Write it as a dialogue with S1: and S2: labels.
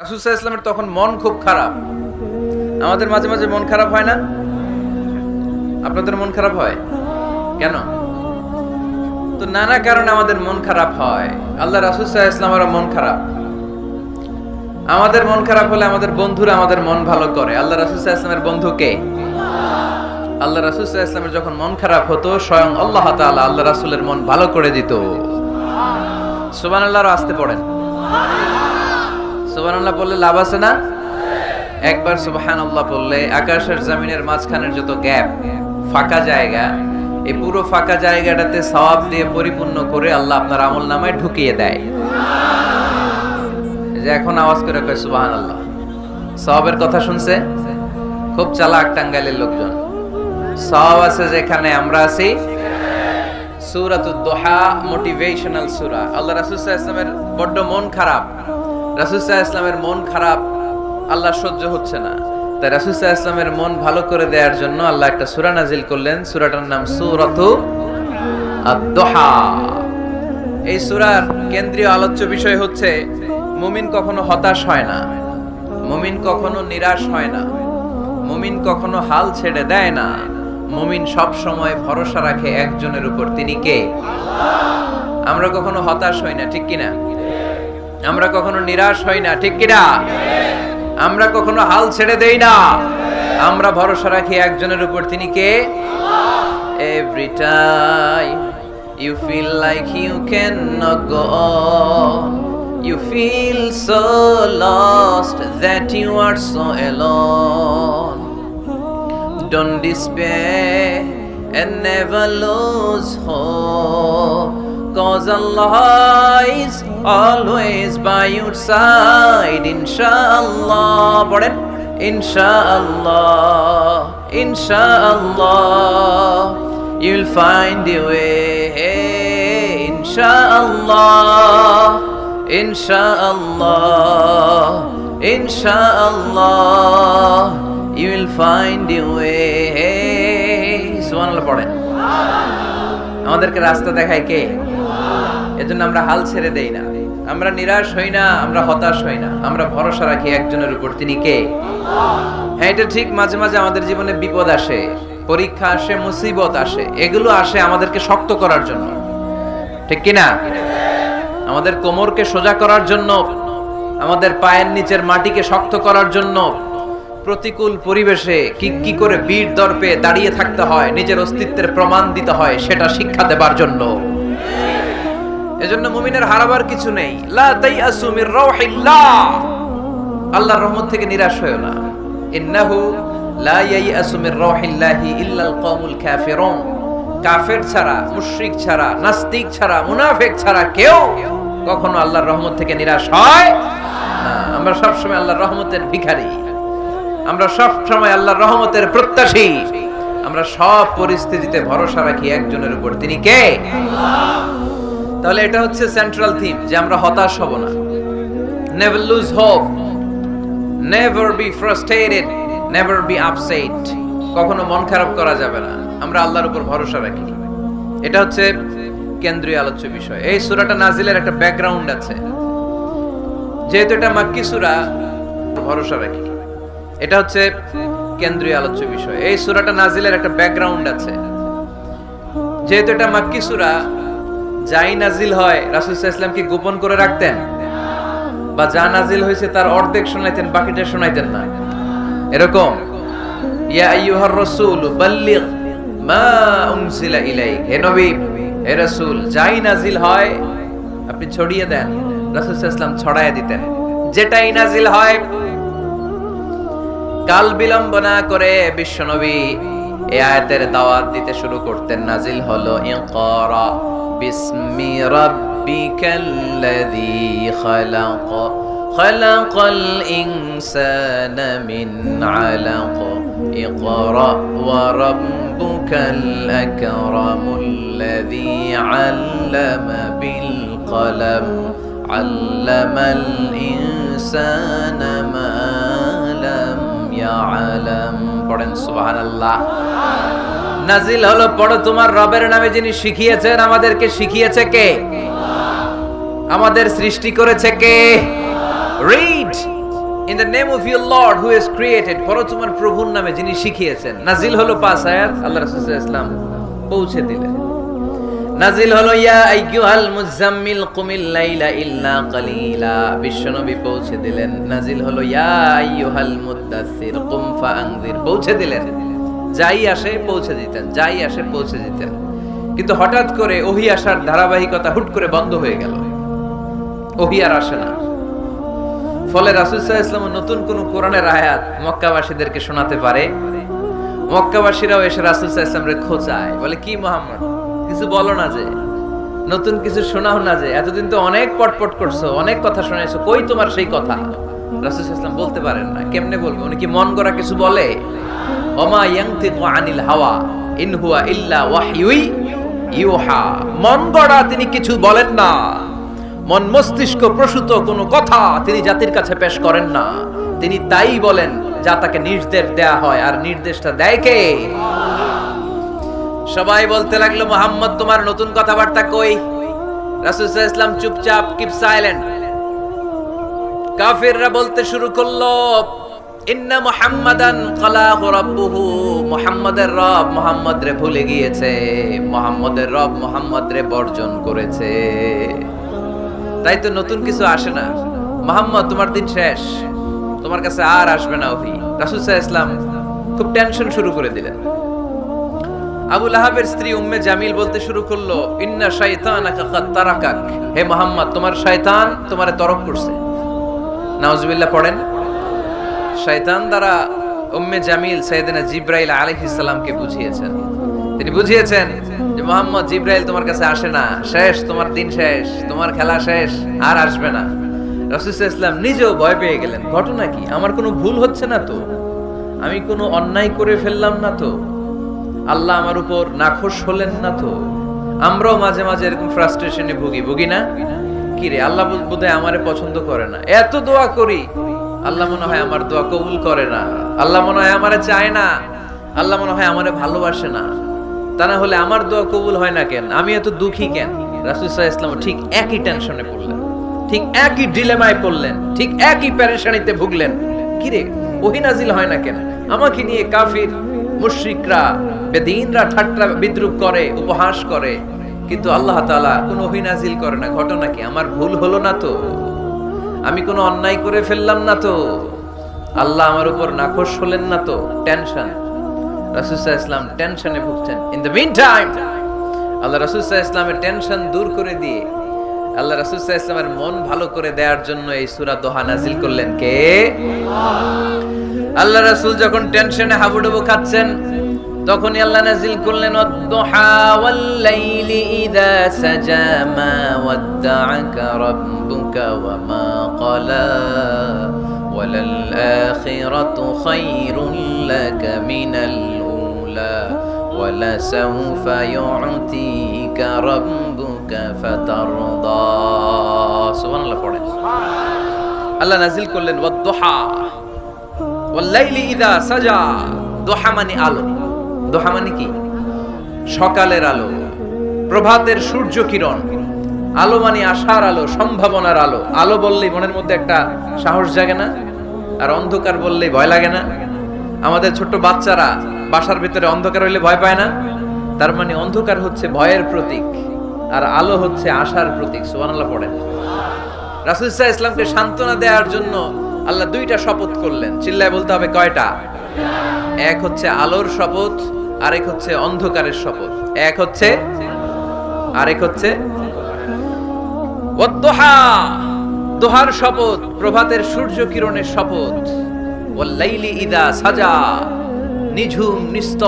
S1: রাসুসাহ ইসলামের তখন মন খুব খারাপ। আমাদের মাঝে মাঝে মন খারাপ হয় না? আপনাদের মন খারাপ হয়? কেন? তো নানা কারণে আমাদের মন খারাপ হয়। আল্লাহ রাসুসাহ ইসলামের মন খারাপ। আমাদের মন খারাপ হলে আমাদের বন্ধুরা আমাদের মন ভালো করে। আল্লাহ রাসুসাহ ইসলামের বন্ধু কে? আল্লাহ রাসুসাহ ইসলামের যখন মন খারাপ হতো, স্বয়ং আল্লাহ তাআলা আল্লাহ রাসুলের মন ভালো করে দিত। সুবান আল্লাহর আসতে পড়েন। সুবহানাল্লাহ বললে লাভ আছে না? একবার সুবহানাল্লাহ বললে আকাশের জমিনের মাঝখানের যত গ্যাপ, ফাঁকা জায়গা, এই পুরো ফাঁকা জায়গাটাতে সওয়াব দিয়ে পরিপূর্ণ করে আল্লাহ আপনার আমল নামায় ঢুকিয়ে দেয়। যে এখন আওয়াজ করে কয় সুবহানাল্লাহ। সওয়াবের কথা শুনছে? খুব চালাক টাঙ্গাইলের লোকজন। সওয়াব আছে যেখানে আমরা আছি। সূরাতুদ দোহা মোটিভেশনাল সুরা। আল্লাহ রাসূল সাল্লাল্লাহু আলাইহি বড্ড মন খারাপ। রাসুসাহ ইসলামের মন খারাপ, আল্লাহ সহ্য হচ্ছে না। তাই রাসুসাহ ইসলামের মন ভালো করে দেওয়ার জন্য আল্লাহ একটা সুরা নাজিল করলেন। সুরাটার নাম সুরাতু এই সুরার কেন্দ্রীয় আলোচ্য বিষয় হচ্ছে, মুমিন কখনো হতাশ হয় না, মুমিন কখনো নিরাশ হয় না, মুমিন কখনো হাল ছেড়ে দেয় না, মুমিন সব সময় ভরসা রাখে একজনের উপর। তিনি কে? আমরা কখনো হতাশ হই না, ঠিক কিনা? আমরা কখনো নিরাশ হই না, ঠিক কিনা? আমরা কখনো হাল ছেড়ে দেই না। আমরা ভরসা রাখি একজনের উপর, তিনি কে? Every time you feel like you can not go you feel so lost that you are so alone Don't despair and never lose hope. Cause Allah is always by your side. Inshallah. পড়েন Inshallah. Inshallah. You'll find your way. Inshallah. Inshallah. Inshallah. You will find your way. সুবহানাল্লাহ পড়েন আমাদেরকে রাস্তা দেখায় কে এজন্য আমরা হাল ছেড়ে দেই না। আমরা নিরাশ হই না, আমরা হতাশ হই না। আমরা ভরসা রাখি একজনের উপর, তিনি কে? হ্যাঁ এটা ঠিক, মাঝে মাঝে আমাদের জীবনে বিপদ আসে, পরীক্ষা আসে, মুসিবত আসে, এগুলো আসে আমাদেরকে শক্ত করার জন্য। ঠিক কি না আমাদের কোমরকে সোজা করার জন্য, আমাদের পায়ের নিচের মাটিকে শক্ত করার জন্য, প্রতিকূল পরিবেশে কি কি করে বীর দর্পে দাঁড়িয়ে থাকতে হয়, নিজের অস্তিত্বের প্রমাণ দিতে হয়, সেটা শিক্ষা দেবার জন্য। এজন্য মুমিনের হারাবার কিছু নেই। লা তাইয়াসু মির রাউহিল্লাহ। আল্লাহর রহমত থেকে নিরাশ হয়ো না। ইন্নাহু লা ইয়াইয়াসু মির রাউহিল্লাহি ইল্লাল কওমুল কাফিরুন। কাফের ছাড়া, মুশরিক ছাড়া, নাস্তিক ছাড়া, মুনাফিক ছাড়া কেউ কখনো আল্লাহর রহমত থেকে নিরাশ হয় না। আমরা সবসময় আল্লাহর রহমতের ভিখারি। আমরা সব সময় আল্লাহর রহমতের প্রত্যাশী। আমরা সব পরিস্থিতিতে ভরসা রাখি একজনের উপর। তিনি কে? তাহলে এটা হচ্ছে সেন্ট্রাল থিম যে আমরা হতাশ হব না। Never lose hope never be frustrated never be upset কখনো মন খারাপ করা যাবে না। আমরা আল্লাহর উপর ভরসা রাখি। এটা হচ্ছে কেন্দ্রীয় আলোচ্য বিষয়। এই সূরাটা নাজিলের একটা ব্যাকগ্রাউন্ড আছে। যেহেতু এটা মাক্কি সূরা, ভরসা রাখি। এটা হচ্ছে কেন্দ্রীয় আলোচ্য বিষয়। এই সূরাটা নাজিলের একটা ব্যাকগ্রাউন্ড আছে। যেহেতু এটা মাক্কি সূরা যাই নাজিল হয়, রাসূল ইসলাম কি গোপন করে রাখতেন? বা যা নাজিল হয়েছে তার অর্ধেক শোনাইতেন, বাকিটা শোনাইতেন না। এরকম, ইয়া মা উনজিলা হে নবী, হে রাসূল, যাই নাজিল হয়, আপনি ছড়িয়ে দেন, রাসূল ইসলাম ছড়ায় দিতেন। যেটাই নাজিল হয়, কাল বিলম্ব না করে বিশ্বনবী এই আয়াতের দাওয়াত দিতে শুরু করতেন নাজিল হলো ইকরা বিসমি রাব্বিকাল্লাযী খালাক খালাকাল ইনসানা মিন আলাক ইকরা ওয়া রাব্বুকাল আকরামুল্লাযী আল্লামা বিল কলম আল্লামাল ইনসানা মা লাম ইয়ালাম পড়েন সুবহানাল্লাহ। নাজিল হলো, পড়ো তোমার রবের নামে যিনি শিখিয়েছেন আমাদেরকে, শিখিয়েছে কে? আমাদের সৃষ্টি করেছে কে? Read in the name of your lord who is created পড়ো তোমার প্রভুর নামে যিনি শিখিয়েছেন। নাজিল হলো পাঁচ আয়াত, আল্লাহ রাসূল আলাইহি পৌঁছে দিলেন। নাজিল হলো, ইয়া আইয়ুহাল মুজাম্মিল কুমিল লাইলা ইল্লা কালিলা। বিশ্বনবী পৌঁছে দিলেন। নাজিল হলো, ইয়া আইয়ুহাল মুদ্দাসসির কুম ফাআনজির পৌঁছে দিলেন। যাই আসে, পৌঁছে দিতেন, যাই আসে, পৌঁছে দিতেন। কিন্তু হঠাৎ করে ওহি আসার ধারাবাহিকতা হুট করে বন্ধ হয়ে গেল। ওহি আর আসে না। ফলে রাসূল সাল্লাল্লাহু আলাইহি ওয়াসাল্লাম নতুন কোন কোরআনের আয়াত মক্কাবাসীদেরকে শোনাতে পারে। মক্কাবাসীরাও এসে রাসূল সাল্লাল্লাহু আলাইহি ওয়াসাল্লামকে খোঁচায় বলে, কি মোহাম্মদ কিছু বলো না যে, নতুন কিছু শোনাও না যে, এতদিন তো অনেক পটপট করছ, অনেক কথা শুনেছো, কই তোমার সেই কথা? রাসূল ওয়াসাল্লাম বলতে পারেন না, কেমনে বলবে? উনি কি মন গড়া কিছু বলে? ওমা ইয়ানতিকু আনিল হাওয়া, ইন হুয়া ইল্লা ওয়াহয়ুই ইউহা। মন গড়া তিনি কিছু বলেন না। মন মস্তিষ্ক প্রসূত কোনো কথা তিনি জাতির কাছে পেশ করেন না। তিনি তাই বলেন, যা তাকে নির্দেশ দেয়া হয়, আর নির্দেশটা দেয় কে? সবাই বলতে লাগল, মোহাম্মদ, তোমার নতুন কথাবার্তা কই? রাসূল ইসলাম চুপচাপ, কিপ সাইলেন্ট। কাফিররা বলতে শুরু করল, ইন্না মুহাম্মাদান রাব্বুহু। মুহাম্মাদের রব মুহাম্মদ রে ভুলে গিয়েছে। রব মুহাম্মদ রে বর্জন করেছে। তাই তো নতুন কিছু আসে না। মোহাম্মদ, তোমার দিন শেষ। তোমার কাছে আর আসবে না ওহি রাসূল সাল্লাল্লাহু আলাইহি খুব টেনশন শুরু করে দিলেন। আবু লাহাবের স্ত্রী উম্মে জামিল বলতে শুরু করল, ইন্না শাইতানাকা কাদ তারাকাক। হে মোহাম্মদ, তোমার শয়তান তোমারে তরক করছে। নাউজুবিল্লাহ পড়েন। শয়তান দ্বারা উম্মে জামিল সাইয়েদনা জিব্রাইল আলাইহিস সালামকে বুঝিয়েছেন। তিনি বুঝিয়েছেন যে, মোহাম্মদ, জিব্রাইল তোমার কাছে আসে না। শেষ, তোমার দিন শেষ, তোমার খেলা শেষ, আর আসবে না। রাসূল ইসলাম নিজেও ভয় পেয়ে গেলেন। ঘটনা কি? আমার কোনো ভুল হচ্ছে না তো? আমি কোনো অন্যায় করে ফেললাম না তো? আল্লাহ আমার উপর নাখোশ হলেন না তো? আমরাও মাঝে মাঝে এরকম ফ্রাস্ট্রেশনে ভুগি ভুগি না? কি রে, আল্লাহ বোধহয় আমারে পছন্দ করে না। এত দোয়া করি, আল্লাহ মনে হয় আমার দোয়া কবুল করে না। আল্লাহ মনে হয় আমারে চায় না। আল্লাহ মনে হয় আমারে ভালোবাসে না। তা না হলে আমার দোয়া কবুল হয় না কেন? আমি এত দুঃখী কেন? সাল্লাল্লাহু ইসলাম ঠিক একই টেনশনে পড়লেন। ঠিক একই ডিলেমায় পড়লেন। ঠিক একই প্যারেশানিতে ভুগলেন। কিরে ওহি নাজিল হয় না কেন? আমাকে নিয়ে কাফির মুশরিকরা, বেদিনরা ঠাট্টা বিদ্রুপ করে, উপহাস করে। কিন্তু আল্লাহ তাআলা কোনো ওহি নাজিল করে না। ঘটনা কি? আমার ভুল হলো না তো? আমি কোনো অন্যায় করে ফেললাম না তো? আল্লাহ আমার উপর নাখোশ হলেন না তো? টেনশন। রাসূল ইসলাম টেনশনে ভুগছেন। ইন দ্য মিন টাইম আল্লাহ রাসূল ইসলামের টেনশন দূর করে দিয়ে, আল্লাহ রাসূল ইসলামের মন ভালো করে দেওয়ার জন্য এই সূরা দোহা নাজিল করলেন কে? আল্লাহ রাসূল যখন টেনশনে হাবুডুবু খাচ্ছেন, তখনই আল্লাহ নাজিল করলেন ওয়াদ-দুহা ওয়াল-লাইলি ইযা সাজা মা ওয়াদ্দা'াকা রাব্বুকা ওয়া মা ক্বালা ওয়ালাল-আখিরাতু খায়রুন লাকা মিনাল উলা ওয়ালাসাউফা ইউ'তিকা রাব্বুকা ফাতারদা। সুবহানাল্লাহ, পড়েন। আল্লাহ নাজিল করলেন ওয়াদ-দুহা ওয়াল-লাইলি সাজা, দোহা মানে আলো। দোহা মানে কি? সকালের আলো, প্রভাতের সূর্য কিরণ। আলো মানে আশার আলো, সম্ভাবনার আলো। আলো বললেই মনের মধ্যে একটা সাহস জাগে না, আর অন্ধকার বললেই ভয় লাগে না। আমাদের ছোট্ট বাচ্চারা বাসার ভিতরে অন্ধকার হইলে ভয় পায় না। তার মানে অন্ধকার হচ্ছে ভয়ের প্রতীক, আর আলো হচ্ছে আশার প্রতীক। সুবহানাল্লাহ পড়েন। রাসূল ইসলামকে সান্ত্বনা দেওয়ার জন্য আল্লাহ দুইটা শপথ করলেন। চিল্লায় বলতে হবে কয়টা? এক হচ্ছে আলোর শপথ, আরেক হচ্ছে অন্ধকারের শপথ। এক হচ্ছে, আরেক হচ্ছে দোহার শপথ, প্রভাতের সূর্য কিরণের শপথ। ওয়াল্লাইলি ইদা সাজা, নিঝুম, নিস্তব্ধ।